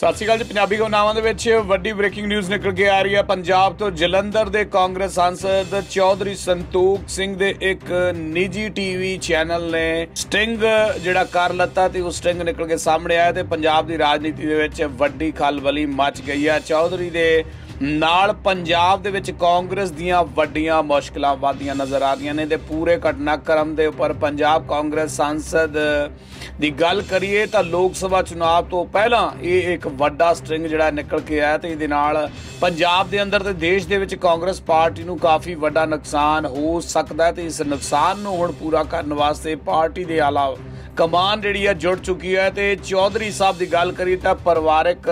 ਸਤਿ ਸ਼੍ਰੀ ਅਕਾਲ ਜੀ, ਪੰਜਾਬੀ ਗੋਨਾਵਾਂ ਦੇ ਵਿੱਚ ਵੱਡੀ ਬ੍ਰੇਕਿੰਗ ਨਿਊਜ਼ ਨਿਕਲ ਕੇ ਆ ਰਹੀ ਹੈ। ਪੰਜਾਬ ਤੋਂ ਜਲੰਧਰ ਦੇ ਕਾਂਗਰਸ ਸਾਂਸਦ ਚੌਧਰੀ ਸੰਤੋਖ ਸਿੰਘ ਦੇ ਇੱਕ ਨਿੱਜੀ ਟੀਵੀ ਚੈਨਲ ਨੇ ਸਟਿੰਗ ਜਿਹੜਾ ਕਰ ਲੱਤਾ ਤੇ ਉਹ ਸਟਿੰਗ ਨਿਕਲ ਕੇ ਸਾਹਮਣੇ ਆਇਆ ਤੇ ਪੰਜਾਬ ਦੀ ਰਾਜਨੀਤੀ ਦੇ ਵਿੱਚ ਵੱਡੀ ਖਲਬਲੀ ਮਚ ਗਈ ਹੈ। ਚੌਧਰੀ ਦੇ ਨਾਲ ਪੰਜਾਬ ਦੇ ਵਿੱਚ ਕਾਂਗਰਸ ਦੀਆਂ ਵੱਡੀਆਂ ਮੁਸ਼ਕਲਾਂ ਵਧਦੀਆਂ ਨਜ਼ਰ ਆ ਰਹੀਆਂ ਨੇ ਤੇ ਪੂਰੇ ਘਟਨਾਕ੍ਰਮ ਦੇ ਉੱਪਰ ਪੰਜਾਬ ਕਾਂਗਰਸ ਸੰਸਦ ਦੀ ਗੱਲ ਕਰੀਏ ਤਾਂ ਲੋਕ ਸਭਾ ਚੁਣਾਵ ਤੋਂ ਪਹਿਲਾਂ ਇਹ ਇੱਕ ਵੱਡਾ ਸਟ੍ਰਿੰਗ ਜਿਹੜਾ ਨਿਕਲ ਕੇ ਆਇਆ ਤੇ ਇਹਦੇ ਨਾਲ ਪੰਜਾਬ ਦੇ ਅੰਦਰ ਤੇ ਦੇਸ਼ ਦੇ ਵਿੱਚ ਕਾਂਗਰਸ ਪਾਰਟੀ ਨੂੰ ਕਾਫੀ ਵੱਡਾ ਨੁਕਸਾਨ ਹੋ ਸਕਦਾ ਹੈ ਤੇ ਇਸ ਨੁਕਸਾਨ ਨੂੰ ਹੁਣ ਪੂਰਾ ਕਰਨ ਵਾਸਤੇ ਪਾਰਟੀ ਦੇ ਆਲਾ ਕਮਾਨ ਜਿਹੜੀ ਹੈ ਜੁੜ ਚੁੱਕੀ ਹੈ ਤੇ ਚੌਧਰੀ ਸਾਹਿਬ ਦੀ ਗੱਲ ਕਰੀ ਤਾਂ ਪਰਿਵਾਰਕ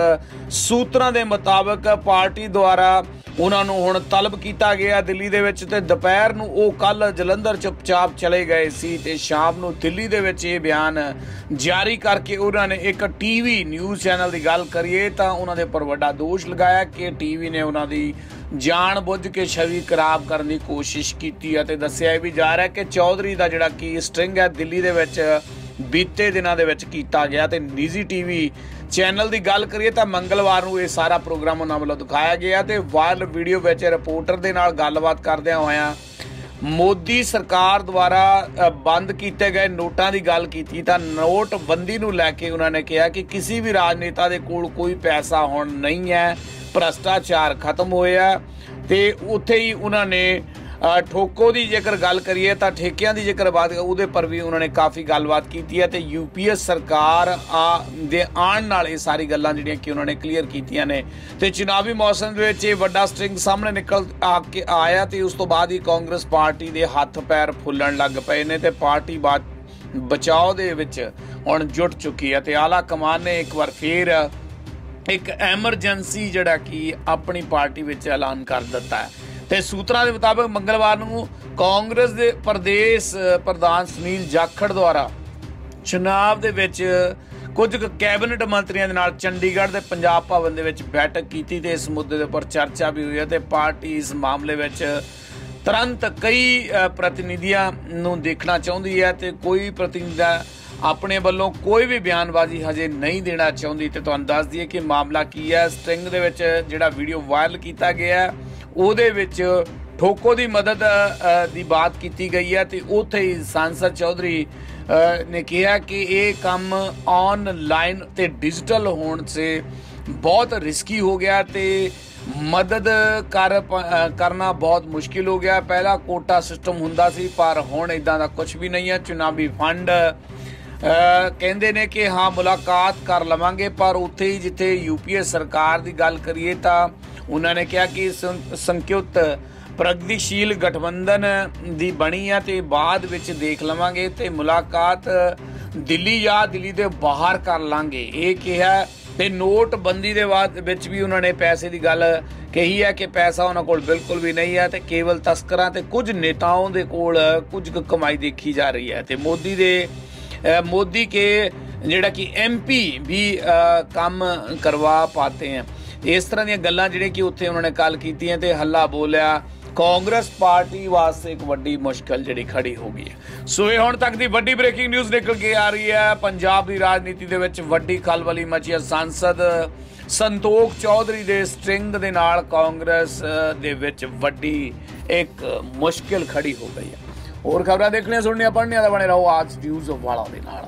ਸੂਤਰਾਂ ਦੇ ਮੁਤਾਬਕ ਪਾਰਟੀ ਦੁਆਰਾ ਉਹਨਾਂ ਨੂੰ ਹੁਣ ਤਲਬ ਕੀਤਾ ਗਿਆ ਦਿੱਲੀ ਦੇ ਵਿੱਚ ਤੇ ਦੁਪਹਿਰ ਨੂੰ ਉਹ ਕੱਲ ਜਲੰਧਰ ਚੁੱਪਚਾਪ ਚਲੇ ਗਏ ਸੀ ਤੇ ਸ਼ਾਮ ਨੂੰ ਦਿੱਲੀ ਦੇ ਵਿੱਚ ਇਹ ਬਿਆਨ ਜਾਰੀ ਕਰਕੇ ਉਹਨਾਂ ਨੇ ਇੱਕ ਟੀਵੀ ਨਿਊਜ਼ ਚੈਨਲ ਦੀ ਗੱਲ ਕਰੀਏ ਤਾਂ ਉਹਨਾਂ ਦੇ ਉੱਪਰ ਵੱਡਾ ਦੋਸ਼ ਲਗਾਇਆ ਕਿ ਟੀਵੀ ਨੇ ਉਹਨਾਂ ਦੀ ਜਾਣ ਬੁੱਝ ਕੇ ਛਵੀ ਖਰਾਬ ਕਰਨ ਦੀ ਕੋਸ਼ਿਸ਼ ਕੀਤੀ ਅਤੇ ਦੱਸਿਆ ਵੀ ਜਾ ਰਿਹਾ ਕਿ ਚੌਧਰੀ ਦਾ ਜਿਹੜਾ ਕੀ ਸਟ੍ਰਿੰਗ ਹੈ ਦਿੱਲੀ ਦੇ ਵਿੱਚ ਬੀਤੇ ਦਿਨਾਂ ਦੇ ਵਿੱਚ ਕੀਤਾ ਗਿਆ ਤੇ ਨਿੱਜੀ ਟੀਵੀ ਚੈਨਲ ਦੀ ਗੱਲ ਕਰੀਏ ਤਾਂ ਮੰਗਲਵਾਰ ਨੂੰ ਇਹ ਸਾਰਾ ਪ੍ਰੋਗਰਾਮ ਉਹਨਾਂ ਵੱਲੋਂ ਦਿਖਾਇਆ ਗਿਆ ਤੇ ਵਾਇਰਲ ਵੀਡੀਓ ਵਿੱਚ ਰਿਪੋਰਟਰ ਦੇ ਨਾਲ ਗੱਲਬਾਤ ਕਰਦਿਆਂ ਹੋਇਆਂ ਮੋਦੀ ਸਰਕਾਰ ਦੁਆਰਾ ਬੰਦ ਕੀਤੇ ਗਏ ਨੋਟਾਂ ਦੀ ਗੱਲ ਕੀਤੀ ਤਾਂ ਨੋਟਬੰਦੀ ਨੂੰ ਲੈ ਕੇ ਉਹਨਾਂ ਨੇ ਕਿਹਾ ਕਿ ਕਿਸੇ ਵੀ ਰਾਜਨੇਤਾ ਦੇ ਕੋਲ ਕੋਈ ਪੈਸਾ ਹੁਣ ਨਹੀਂ ਹੈ, ਭ੍ਰਸ਼ਟਾਚਾਰ ਖਤਮ ਹੋਇਆ ਤੇ ਉੱਥੇ ਹੀ ਉਹਨਾਂ ਨੇ ਠੋਕੋ ਦੀ ਜੇਕਰ ਗੱਲ ਕਰੀਏ ਤਾਂ ਠੇਕਿਆਂ ਦੀ ਜੇਕਰ ਬਾਤ ਉਹਦੇ ਪਰ ਵੀ ਉਹਨਾਂ ਨੇ ਕਾਫੀ ਗੱਲਬਾਤ ਕੀਤੀ ਹੈ ਤੇ ਯੂਪੀਐਸ ਸਰਕਾਰ ਆ, ਦੇ ਆਉਣ ਨਾਲ ਇਹ ਸਾਰੀ ਗੱਲਾਂ ਜਿਹੜੀਆਂ ਕਿ ਉਹਨਾਂ ਨੇ ਕਲੀਅਰ ਕੀਤੀਆਂ ਨੇ। ਤੇ ਚੁਣਾਵੀ ਮੌਸਮ ਦੇ ਵਿੱਚ ਇਹ ਵੱਡਾ ਸਟ੍ਰਿੰਗ ਸਾਹਮਣੇ ਨਿਕਲ ਆ ਕੇ ਆਇਆ ਤੇ ਉਸ ਤੋਂ ਬਾਅਦ ਹੀ ਕਾਂਗਰਸ ਪਾਰਟੀ ਦੇ ਹੱਥ ਪੈਰ ਫੁੱਲਣ ਲੱਗ ਪਏ ਨੇ ਤੇ ਪਾਰਟੀ ਬਾਤ ਬਚਾਓ ਦੇ ਵਿੱਚ ਹੁਣ ਜੁਟ ਚੁੱਕੀ ਹੈ ਤੇ ਆਲਾ ਕਮਾਨ ਨੇ ਇੱਕ ਵਾਰ ਫੇਰ ਇੱਕ ਐਮਰਜੈਂਸੀ ਜਿਹੜਾ ਕਿ ਆਪਣੀ ਪਾਰਟੀ ਵਿੱਚ ਐਲਾਨ ਕਰ ਦਿੱਤਾ ਹੈ। ਤੇ ਸੂਤਰਾਂ ਦੇ ਮੁਤਾਬਕ ਮੰਗਲਵਾਰ ਨੂੰ ਕਾਂਗਰਸ ਦੇ ਪ੍ਰਦੇਸ਼ ਪ੍ਰਧਾਨ ਸੁਨੀਲ ਜਾਖੜ ਦੁਆਰਾ ਚੁਣਾਵ ਦੇ ਵਿੱਚ ਕੁਝ ਕੈਬਨਿਟ ਮੰਤਰੀਆਂ ਦੇ ਨਾਲ ਚੰਡੀਗੜ੍ਹ ਦੇ ਪੰਜਾਬ ਭਵਨ ਦੇ ਵਿੱਚ ਬੈਠਕ ਕੀਤੀ ਤੇ ਇਸ ਮੁੱਦੇ ਦੇ ਉੱਪਰ ਚਰਚਾ ਵੀ ਹੋਈ ਹੈ ਤੇ ਪਾਰਟੀ ਇਸ ਮਾਮਲੇ ਵਿੱਚ ਤੁਰੰਤ ਕਈ ਪ੍ਰਤੀਨਿਧੀਆਂ ਨੂੰ ਦੇਖਣਾ ਚਾਹੁੰਦੀ ਹੈ ਤੇ ਕੋਈ ਪ੍ਰਤੀਨਿਧੀ ਆਪਣੇ ਵੱਲੋਂ ਕੋਈ ਵੀ ਬਿਆਨਬਾਜ਼ੀ ਹਜੇ ਨਹੀਂ ਦੇਣਾ ਚਾਹੁੰਦੀ ਤੇ ਤੁਹਾਨੂੰ ਦੱਸ ਦਈਏ ਕਿ ਮਾਮਲਾ ਕੀ ਹੈ। ਸਟ੍ਰਿੰਗ ਦੇ ਵਿੱਚ ਜਿਹੜਾ ਵੀਡੀਓ ਵਾਇਰਲ ਕੀਤਾ ਗਿਆ ਹੈ ਉਹਦੇ ਵਿੱਚ ਠੋਕੋ ਦੀ ਮਦਦ ਦੀ ਬਾਤ ਕੀਤੀ ਗਈ ਹੈ ਤੇ ਉੱਥੇ ਹੀ ਸੰਸਦ ਚੌਧਰੀ ਨੇ ਕਿਹਾ ਕਿ ਇਹ ਕੰਮ ਆਨਲਾਈਨ ਤੇ ਡਿਜੀਟਲ ਹੋਣ ਸੇ ਬਹੁਤ ਰਿਸਕੀ ਹੋ ਗਿਆ ਤੇ ਮਦਦ ਕਰ ਕਰਨਾ ਬਹੁਤ ਮੁਸ਼ਕਿਲ ਹੋ ਗਿਆ। ਪਹਿਲਾ ਕੋਟਾ ਸਿਸਟਮ ਹੁੰਦਾ ਸੀ, ਪਰ ਹੁਣ ਇਦਾਂ ਦਾ ਕੁਝ ਵੀ ਨਹੀਂ ਹੈ। ਚੁਣਾਵੀ ਫੰਡ ਕਹਿੰਦੇ ਨੇ ਕਿ ਹਾਂ, ਮੁਲਾਕਾਤ ਕਰ ਲਵਾਂਗੇ, ਪਰ ਉੱਥੇ ਹੀ ਜਿੱਥੇ ਯੂਪੀਏ ਸਰਕਾਰ ਦੀ ਗੱਲ ਕਰੀਏ ਤਾਂ ਉਹਨਾਂ ਨੇ ਕਿਹਾ ਕਿ ਸੰਕਿਉਤ ਪ੍ਰਗਤੀਸ਼ੀਲ ਗਠਬੰਧਨ ਦੀ ਬਣੀ ਆ ਤੇ ਬਾਅਦ ਵਿੱਚ ਦੇਖ ਲਵਾਂਗੇ ਤੇ ਮੁਲਾਕਾਤ ਦਿੱਲੀ ਜਾਂ ਦਿੱਲੀ ਦੇ ਬਾਹਰ ਕਰ ਲਾਂਗੇ। ਇਹ ਕਿਹਾ ਤੇ ਨੋਟਬੰਦੀ ਦੇ ਬਾਅਦ ਵਿੱਚ ਵੀ ਉਹਨਾਂ ਨੇ ਪੈਸੇ ਦੀ ਗੱਲ ਕਹੀ ਹੈ ਕਿ ਪੈਸਾ ਉਹਨਾਂ ਕੋਲ ਬਿਲਕੁਲ ਵੀ ਨਹੀਂ ਹੈ ਤੇ ਕੇਵਲ ਤਸਕਰਾਂ ਤੇ ਕੁਝ ਨੇਤਾਵਾਂ ਦੇ ਕੋਲ ਕੁਝ ਕਮਾਈ ਦੇਖੀ ਜਾ ਰਹੀ ਹੈ। ਤੇ ਮੋਦੀ ਦੇ ਮੋਦੀ ਕੇ ਜਿਹੜਾ ਕਿ ਐਮਪੀ ਵੀ ਕੰਮ ਕਰਵਾ ਪਾਤੇ ਹੈ। ਇਸ ਤਰ੍ਹਾਂ ਦੀਆਂ ਗੱਲਾਂ ਜਿਹੜੇ ਕਿ ਉੱਥੇ ਉਹਨਾਂ ਨੇ ਕੱਲ ਕੀਤੀਆਂ ਤੇ ਹੱਲਾ ਬੋਲਿਆ, ਕਾਂਗਰਸ ਪਾਰਟੀ ਵਾਸਤੇ ਇੱਕ ਵੱਡੀ ਮੁਸ਼ਕਲ ਜਿਹੜੀ ਖੜੀ ਹੋ ਗਈ ਹੈ। ਸੋ ਇਹ ਹੁਣ ਤੱਕ ਦੀ ਵੱਡੀ ਬ੍ਰੇਕਿੰਗ ਨਿਊਜ਼ ਨਿਕਲ ਕੇ ਆ ਰਹੀ ਹੈ। ਪੰਜਾਬ ਦੀ ਰਾਜਨੀਤੀ ਦੇ ਵਿੱਚ ਵੱਡੀ ਖਲਬਲੀ ਮਚੀ ਹੈ। ਸੰਸਦ ਸੰਤੋਖ ਚੌਧਰੀ ਦੇ ਸਟ੍ਰਿੰਗ ਦੇ ਨਾਲ ਕਾਂਗਰਸ ਦੇ ਵਿੱਚ ਵੱਡੀ ਇੱਕ ਮੁਸ਼ਕਲ ਖੜੀ ਹੋ ਗਈ ਹੈ। ਹੋਰ ਖਬਰਾਂ ਦੇਖਣੀਆਂ ਸੁਣਨੀਆਂ ਪੜ੍ਹਨੀਆਂ ਦਾ ਬਣੇ ਰਹੋ ਆਜ ਨਿਊਜ਼ ਵਾਲਾ ਦੇ ਨਾਲ।